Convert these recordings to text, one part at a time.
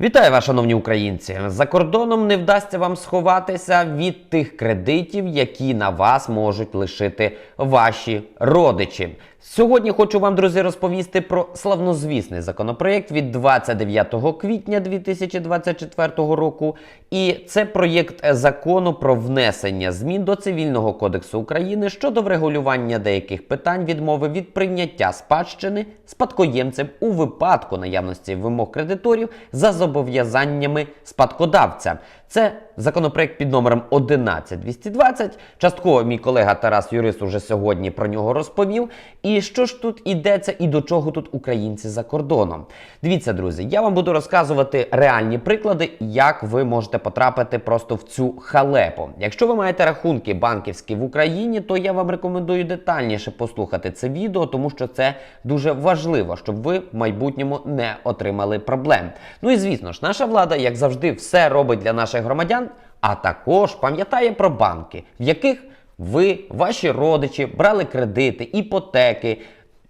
Вітаю вас, шановні українці! За кордоном не вдасться вам сховатися від тих кредитів, які на вас можуть лишити ваші родичі. Сьогодні хочу вам, друзі, розповісти про славнозвісний законопроєкт від 29 квітня 2024 року. І це проєкт закону про внесення змін до Цивільного кодексу України щодо врегулювання деяких питань відмови від прийняття спадщини спадкоємцем у випадку наявності вимог кредиторів за зобов'язаннями спадкодавця. Це законопроект під номером 11220. Частково мій колега Тарас Юрис уже сьогодні про нього розповів. І що ж тут ідеться і до чого тут українці за кордоном? Дивіться, друзі, я вам буду розказувати реальні приклади, як ви можете потрапити просто в цю халепу. Якщо ви маєте рахунки банківські в Україні, то я вам рекомендую детальніше послухати це відео, тому що це дуже важливо, щоб ви в майбутньому не отримали проблем. Ну і звісно ж, наша влада, як завжди, все робить для наших громадян, а також пам'ятає про банки, в яких ви, ваші родичі брали кредити, іпотеки,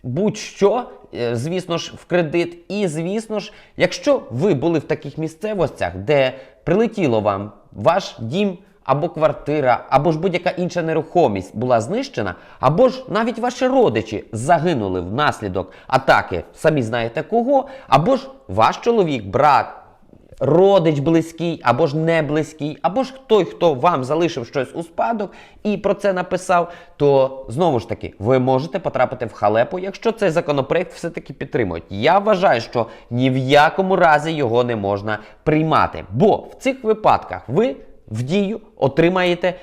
будь-що, е, звісно ж, в кредит. І, звісно ж, якщо ви були в таких місцевостях, де прилетіло вам ваш дім. Або квартира, або ж будь-яка інша нерухомість була знищена, або ж навіть ваші родичі загинули внаслідок атаки, самі знаєте кого, або ж ваш чоловік, брат, родич близький, або ж не близький, або ж той, хто вам залишив щось у спадок і про це написав, то знову ж таки ви можете потрапити в халепу, якщо цей законопроект все-таки підтримують. Я вважаю, що ні в якому разі його не можна приймати, бо в цих випадках ви в дію отримаєте.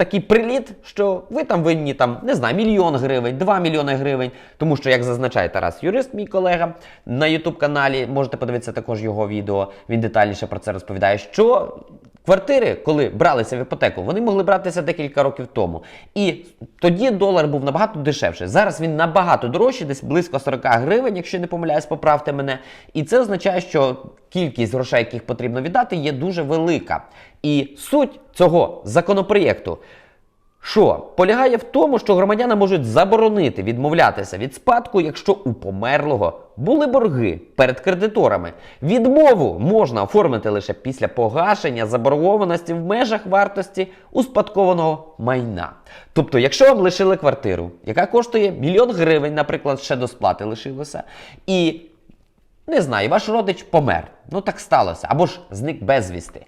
Такий приліт, що ви там винні там, не знаю, мільйон гривень, 2 мільйони гривень. Тому що, як зазначає Тарас Юрист, мій колега, на Ютуб каналі, можете подивитися також його відео, він детальніше про це розповідає, що квартири, коли бралися в іпотеку, вони могли братися декілька років тому. І тоді долар був набагато дешевший. Зараз він набагато дорожчий, десь близько 40 гривень, якщо не помиляюсь, поправте мене. І це означає, що кількість грошей, яких потрібно віддати, є дуже велика. І суть цього законопроєкту. Що полягає в тому, що громадяни можуть заборонити відмовлятися від спадку, якщо у померлого були борги перед кредиторами. Відмову можна оформити лише після погашення заборгованості в межах вартості успадкованого майна. Тобто, якщо вам лишили квартиру, яка коштує мільйон гривень, наприклад, ще до сплати лишилося, і не знаю, ваш родич помер. Ну так сталося, або ж зник безвісти.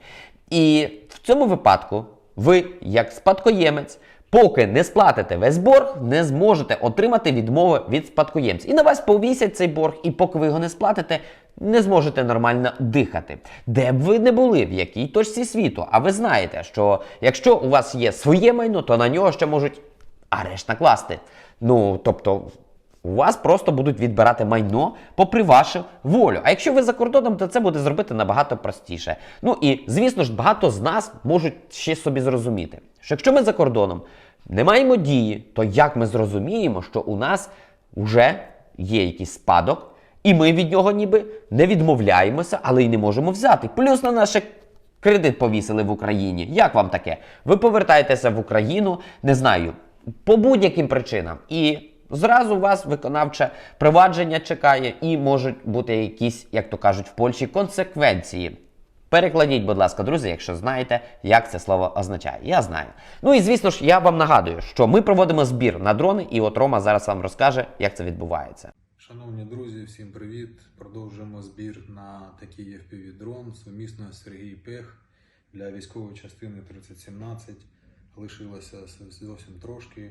І в цьому випадку ви, як спадкоємець, поки не сплатите весь борг, не зможете отримати відмови від спадкоємця. І на вас повісять цей борг, і поки ви його не сплатите, не зможете нормально дихати. Де б ви не були, в якій точці світу. А ви знаєте, що якщо у вас є своє майно, то на нього ще можуть арешт накласти. Ну, тобто. У вас просто будуть відбирати майно попри вашу волю. А якщо ви за кордоном, то це буде зробити набагато простіше. Ну і звісно ж, багато з нас можуть ще собі зрозуміти, що якщо ми за кордоном не маємо дії, то як ми зрозуміємо, що у нас вже є якийсь спадок, і ми від нього ніби не відмовляємося, але й не можемо взяти. Плюс на наше кредит повісили в Україні. Як вам таке? Ви повертаєтеся в Україну, не знаю, по будь-яким причинам. І зразу вас виконавче провадження чекає, і можуть бути якісь, як то кажуть, в Польщі консеквенції. Перекладіть, будь ласка, друзі, якщо знаєте, як це слово означає. Я знаю. Ну і звісно ж, я вам нагадую, що ми проводимо збір на дрони, і от Рома зараз вам розкаже, як це відбувається. Шановні друзі, всім привіт! Продовжуємо збір на такий FPV дрон сумісно Сергій Пех для військової частини 3017. Лишилося зовсім трошки,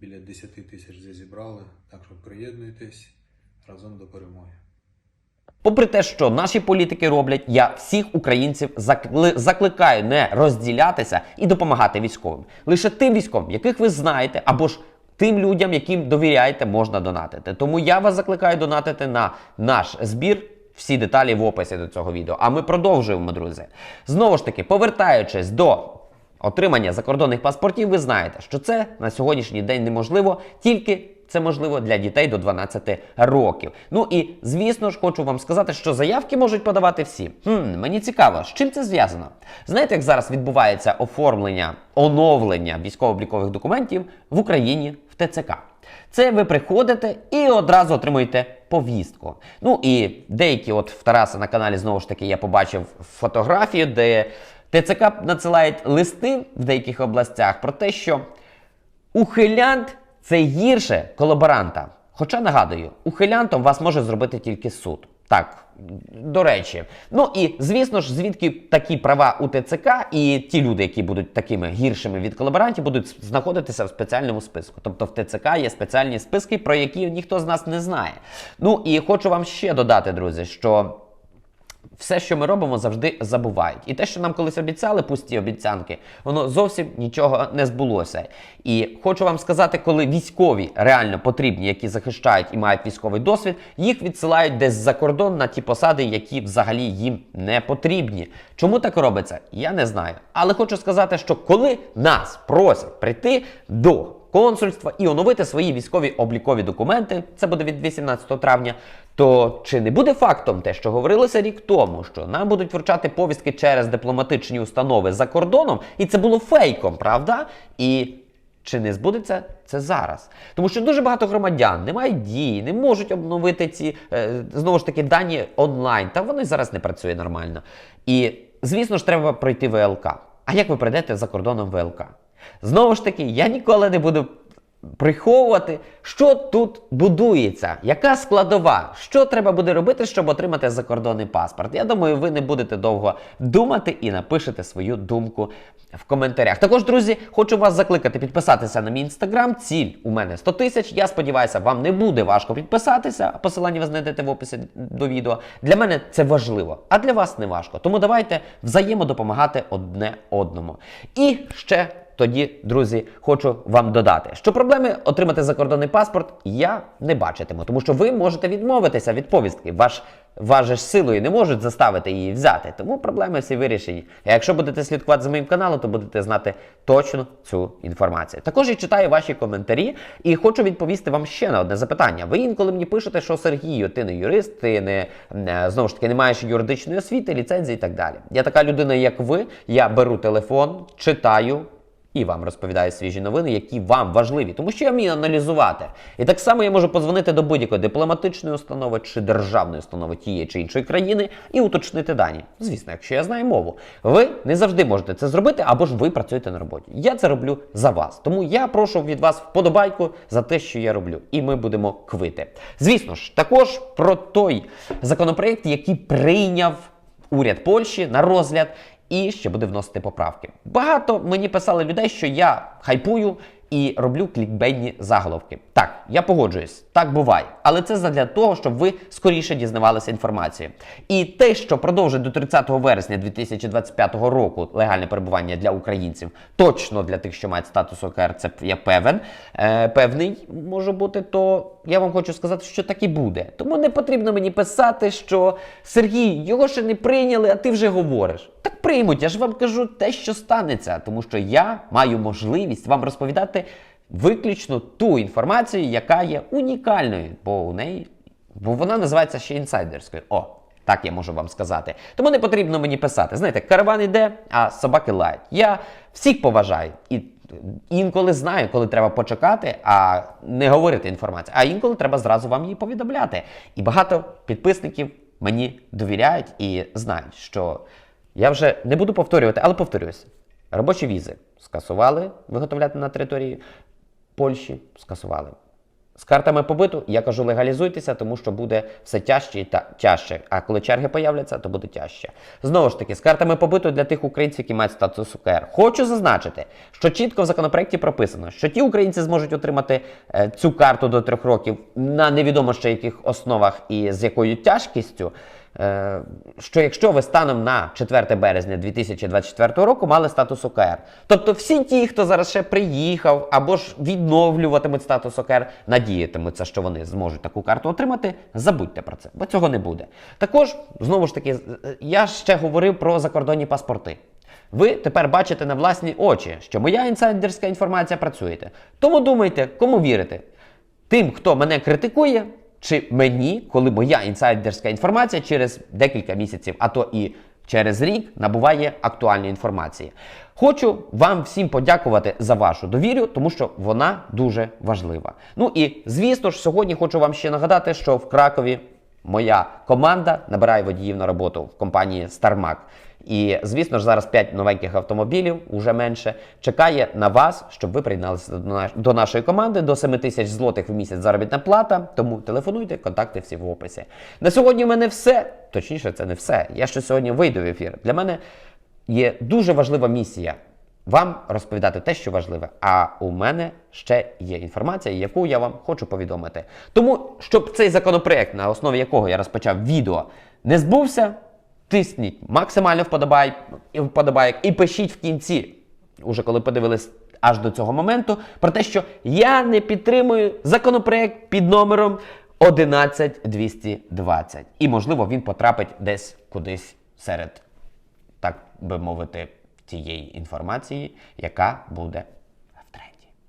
біля 10 тисяч вже зібрали. Так що приєднуйтесь разом до перемоги. Попри те, що наші політики роблять, я всіх українців закли- закликаю не розділятися і допомагати військовим. Лише тим військовим, яких ви знаєте, або ж тим людям, яким довіряєте, можна донатити. Тому я вас закликаю донатити на наш збір. Всі деталі в описі до цього відео. А ми продовжуємо, друзі. Знову ж таки, повертаючись до отримання закордонних паспортів, ви знаєте, що це на сьогоднішній день неможливо, тільки це можливо для дітей до 12 років. Ну і звісно ж, хочу вам сказати, що заявки можуть подавати всі. Хм, мені цікаво, з чим це зв'язано. Знаєте, як зараз відбувається оформлення, оновлення військово-облікових документів в Україні в ТЦК? Це ви приходите і одразу отримуєте повістку. Ну і деякі, от в Тараса на каналі знову ж таки я побачив фотографію, де ТЦК надсилають листи в деяких областях про те, що ухилянт це гірше колаборанта. Хоча нагадую, ухилянтом вас може зробити тільки суд. Так, до речі. Ну і звісно ж, звідки такі права у ТЦК і ті люди, які будуть такими гіршими від колаборантів, будуть знаходитися в спеціальному списку. Тобто в ТЦК є спеціальні списки, про які ніхто з нас не знає. Ну і хочу вам ще додати, друзі, що все, що ми робимо, завжди забувають. І те, що нам колись обіцяли, пусті обіцянки, воно зовсім нічого не збулося. І хочу вам сказати, коли військові реально потрібні, які захищають і мають військовий досвід, їх відсилають десь за кордон на ті посади, які взагалі їм не потрібні. Чому так робиться? Я не знаю. Але хочу сказати, що коли нас просять прийти до консульства і оновити свої військові облікові документи, це буде від 18 травня. То чи не буде фактом те, що говорилося рік тому, що нам будуть вручати повістки через дипломатичні установи за кордоном, і це було фейком, правда? І чи не збудеться це зараз? Тому що дуже багато громадян не мають дії, не можуть обновити ці е, знову ж таки дані онлайн. Та воно й зараз не працює нормально. І звісно ж, треба пройти ВЛК. А як ви прийдете за кордоном ВЛК? Знову ж таки, я ніколи не буду приховувати, що тут будується, яка складова, що треба буде робити, щоб отримати закордонний паспорт. Я думаю, ви не будете довго думати і напишете свою думку в коментарях. Також, друзі, хочу вас закликати підписатися на мій інстаграм. Ціль у мене 100 тисяч. Я сподіваюся, вам не буде важко підписатися. Посилання ви знайдете в описі до відео. Для мене це важливо, а для вас не важко. Тому давайте взаємодопомагати одне одному. І ще тоді, друзі, хочу вам додати, що проблеми отримати закордонний паспорт я не бачитиму, тому що ви можете відмовитися від повістки. Ваш вас силою не можуть заставити її взяти. Тому проблеми всі вирішені. А якщо будете слідкувати за моїм каналом, то будете знати точно цю інформацію. Також я читаю ваші коментарі і хочу відповісти вам ще на одне запитання. Ви інколи мені пишете, що Сергію, ти не юрист, ти не е, знову ж таки не маєш юридичної освіти, ліцензії і так далі. Я така людина, як ви. Я беру телефон, читаю і вам розповідаю свіжі новини, які вам важливі, тому що я вмію аналізувати. І так само я можу подзвонити до будь-якої дипломатичної установи чи державної установи тієї чи іншої країни і уточнити дані. Звісно, якщо я знаю мову. Ви не завжди можете це зробити, або ж ви працюєте на роботі. Я це роблю за вас. Тому я прошу від вас вподобайку за те, що я роблю, і ми будемо квити. Звісно ж, також про той законопроект, який прийняв уряд Польщі на розгляд і ще буде вносити поправки. Багато мені писали людей, що я хайпую і роблю клікбейні заголовки. Так, я погоджуюсь, так буває. Але це задля того, щоб ви скоріше дізнавалися інформацію. І те, що продовжить до 30 вересня 2025 року легальне перебування для українців, точно для тих, що мають статус ОКР, це я певен, е, певний може бути, то я вам хочу сказати, що так і буде. Тому не потрібно мені писати, що Сергій, його ще не прийняли, а ти вже говориш. Так приймуть, я ж вам кажу те, що станеться, тому що я маю можливість вам розповідати виключно ту інформацію, яка є унікальною, бо у неї, бо вона називається ще інсайдерською. О, так я можу вам сказати. Тому не потрібно мені писати. Знаєте, караван іде, а собаки лають. Я всіх поважаю і інколи знаю, коли треба почекати, а не говорити інформацію. А інколи треба зразу вам її повідомляти. І багато підписників мені довіряють і знають, що я вже не буду повторювати, але повторююсь. Робочі візи скасували виготовляти на території Польщі, скасували. З картами побиту я кажу, легалізуйтеся, тому що буде все тяжче і та тяжче. А коли черги появляться, то буде тяжче. Знову ж таки, з картами побиту для тих українців, які мають статус УКР. Хочу зазначити, що чітко в законопроекті прописано, що ті українці зможуть отримати е, цю карту до трьох років на невідомо ще яких основах і з якою тяжкістю. Е, що якщо ви станом на 4 березня 2024 року мали статус ОКР. Тобто всі ті, хто зараз ще приїхав або ж відновлюватимуть статус ОКР, надіятимуться, що вони зможуть таку карту отримати, забудьте про це, бо цього не буде. Також, знову ж таки, я ще говорив про закордонні паспорти. Ви тепер бачите на власні очі, що моя інсайдерська інформація працює. Тому думайте, кому вірити. Тим, хто мене критикує, чи мені, коли моя інсайдерська інформація через декілька місяців, а то і через рік набуває актуальної інформації. Хочу вам всім подякувати за вашу довіру, тому що вона дуже важлива. Ну і звісно ж, сьогодні хочу вам ще нагадати, що в Кракові моя команда набирає водіїв на роботу в компанії StarMac. І звісно ж, зараз 5 новеньких автомобілів, уже менше, чекає на вас, щоб ви приєдналися до, наш- до нашої команди до 7 тисяч злотих в місяць заробітна плата. Тому телефонуйте, контакти всі в описі. На сьогодні в мене все. Точніше, це не все. Я ще сьогодні вийду в ефір. Для мене є дуже важлива місія вам розповідати те, що важливе. А у мене ще є інформація, яку я вам хочу повідомити. Тому, щоб цей законопроект, на основі якого я розпочав відео, не збувся, тисніть максимально вподобай, і вподобайок і пишіть в кінці, уже коли подивились аж до цього моменту, про те, що я не підтримую законопроект під номером 11220. І, можливо, він потрапить десь кудись серед так би мовити, тієї інформації, яка буде